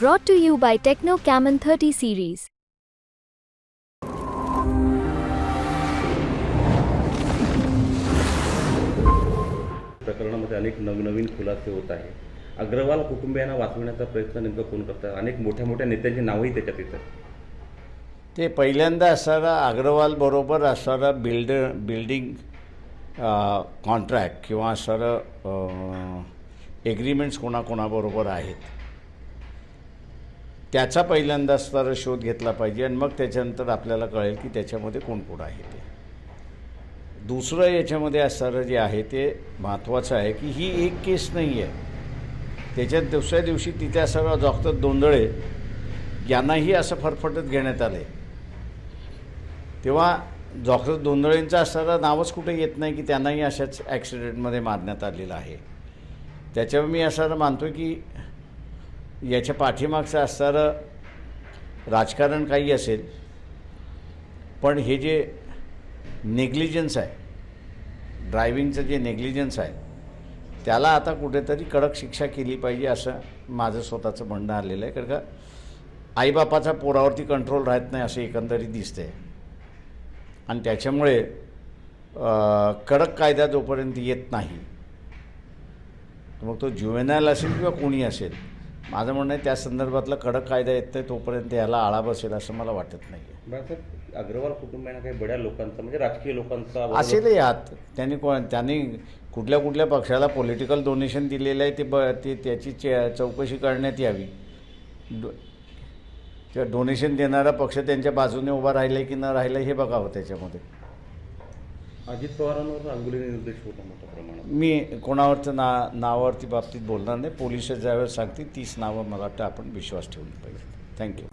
Brought to you by Techno Camon 30 series. प्रकरणामध्ये अनेक नवनवीन खुलासे होत आहे. अग्रवाल कुटुंबियांना वाचवण्याचा प्रयत्न नेमकं कोण करतं अनेक मोठ्या मोठ्या नेत्यांची नावही त्याच्यात येतात ते पहिल्यांदा असणारा अग्रवाल बरोबर असणारा बिल्ड बिल्डिंग कॉन्ट्रॅक्ट किंवा असणारं एग्रीमेंट्स कोणाकोणाबरोबर आहेत. त्याचा पहिल्यांदा असणारा शोध घेतला पाहिजे आणि मग त्याच्यानंतर आपल्याला कळेल की त्याच्यामध्ये कोण कोण आहे ते. दुसरं याच्यामध्ये असणारं जे आहे ते महत्त्वाचं आहे की ही एक केस नाही आहे त्याच्यात दुसऱ्या दिवशी तिथे सगळं डॉक्टर दोंदळे यांनाही असं फरफटत घेण्यात आलं. आहे तेव्हा डॉक्टर दोंदळेंचं असणारं नावच कुठे येत नाही की त्यांनाही अशाच ॲक्सिडेंटमध्ये मारण्यात आलेलं आहे. त्याच्यावर मी असं मानतो की याच्या पाठीमागचं असणारं राजकारण काही असेल पण हे जे नेग्लिजन्स आहे ड्रायव्हिंगचं जे नेग्लिजन्स आहे त्याला आता कुठेतरी कडक शिक्षा केली पाहिजे असं माझं स्वतःचं म्हणणं आलेलं आहे. कारण का आईबापाचा पोरावरती कंट्रोल राहत नाही असं एकंदरीत दिसतंय. आणि त्याच्यामुळे कडक कायदा जोपर्यंत येत नाही मग तो ज्युएनाल असेल किंवा कोणी असेल माझं म्हणणं आहे त्या संदर्भातला कडक कायदा येत नाही तोपर्यंत याला आळा बसेल असं मला वाटत नाही अग्रवाल कुटुंबियांना काही बड्या लोकांचा म्हणजे राजकीय लोकांचा असेलही आत. त्यांनी कोण त्यांनी कुठल्या कुठल्या पक्षाला पॉलिटिकल डोनेशन दिलेलं आहे ते ब ते त्याची चे- चौकशी करण्यात यावी. डो किंवा डोनेशन देणारा पक्ष त्यांच्या बाजूने उभा राहिला आहे की न राहिला हे बघावं त्याच्यामध्ये. अजित पवारांवर अंगुलीने निर्देश होता मोठ्या प्रमाणात. मी कोणावरचं ना नावावरती बाबतीत बोलणार नाही. पोलीस ज्यावेळेस सांगतील तीच नावं मला वाटतं आपण विश्वास ठेवली पाहिजे थँक्यू